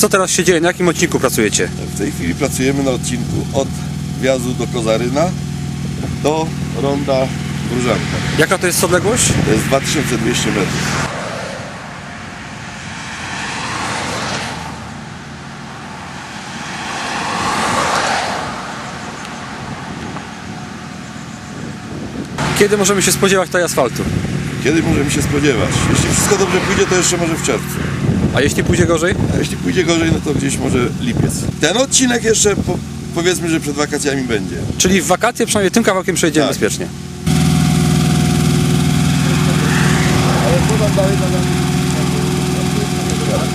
Co teraz się dzieje? Na jakim odcinku pracujecie? W tej chwili pracujemy na odcinku od wjazdu do Kozaryna do ronda Wróżanka. Jaka to jest odległość? To jest 2200 metrów. Kiedy możemy się spodziewać tej asfaltu? Kiedy możemy się spodziewać? Jeśli wszystko dobrze pójdzie, to jeszcze może w czerwcu. A jeśli pójdzie gorzej? A jeśli pójdzie gorzej, no to gdzieś może lipiec. Ten odcinek jeszcze po, powiedzmy, że przed wakacjami będzie. Czyli w wakacje przynajmniej tym kawałkiem przejedziemy Tak. bezpiecznie. faydalanın.